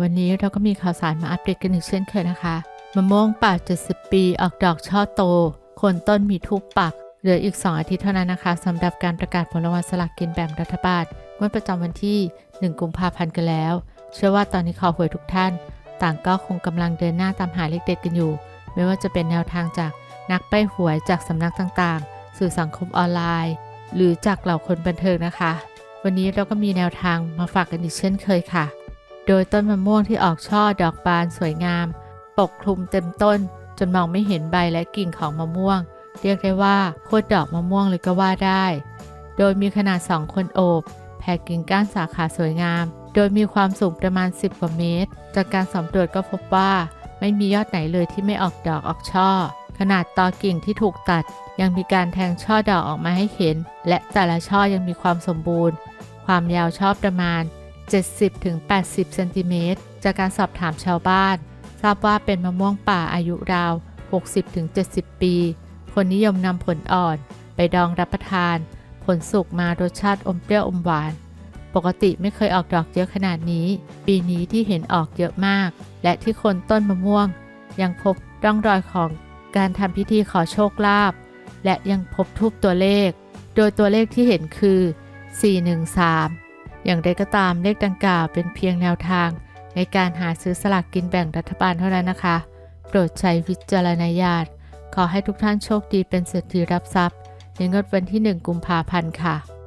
วันนี้เราก็มีข่าวสารมาอัปเดตกันอีกเช่นเคยนะคะ มะม่วงป่า70 ปีออกดอกช่อโต คนต้นมีทุกปัก เหลืออีก 2 อาทิตย์เท่านั้นนะคะสำหรับการประกาศผลรางวัลสลากกินแบ่งรัฐบาลงวดประจำวันที่ 1 กุมภาพันธ์กันแล้ว เชื่อว่าตอนนี้ข่าวหวยทุกท่าน ต่างก็คงกำลังเดินหน้าตามหาเลขเด็ดกันอยู่ ไม่ว่าจะเป็นแนวทางจากนักใบ้หวยจากสำนักต่างๆ สื่อสังคมออนไลน์ หรือจากเหล่าคนบันเทิงนะคะ วันนี้เราก็มีแนวทางมาฝากกันอีกเช่นเคยค่ะ โดยต้นมะม่วงที่ออกช่อดอกบานสวยงาม ปกคลุมเต็มต้น จนมองไม่เห็นใบและกิ่งของมะม่วง เรียกได้ว่าโคตรดอกมะม่วงเลยก็ว่าได้ โดยมีขนาด2คนโอบ แผ่กิ่งก้านสาขาสวยงาม โดยมีความสูงประมาณ 10 กว่าเมตร จากการสำรวจก็พบว่าไม่มียอดไหนเลยที่ไม่ออกดอกออกช่อ ขนาดตอกิ่งที่ถูกตัด ยังมีการแทงช่อดอกออกมาให้เห็น และแต่ละช่อยังมีความสมบูรณ์ ความยาวช่อประมาณ 70-80 เซนติเมตร จากการสอบถามชาวบ้าน ทราบว่าเป็นมะม่วงป่าอายุราว 60-70 ปี คนนิยมนำผลอ่อนไปดองรับประทาน ผลสุกมารสชาติอมเปรี้ยวอมหวาน ปกติไม่เคยออกดอกเยอะขนาดนี้ ปีนี้ที่เห็นออกเยอะมาก และที่คนต้นมะม่วง ยังพบร่องรอยของการทำพิธีขอโชคลาภและยังพบทูปตัวเลข โดยตัวเลขที่เห็นคือ 413 อย่างไรก็ตามเลขดังกล่าวเป็นเพียงแนวทาง ในการหาซื้อสลากกินแบ่งรัฐบาลเท่านั้นนะคะ โปรดใช้วิจารณญาณขอให้ทุกท่านโชคดีเป็นเศรษฐีรับทรัพย์ ในงวดวันที่ 1 กุมภาพันธ์ค่ะ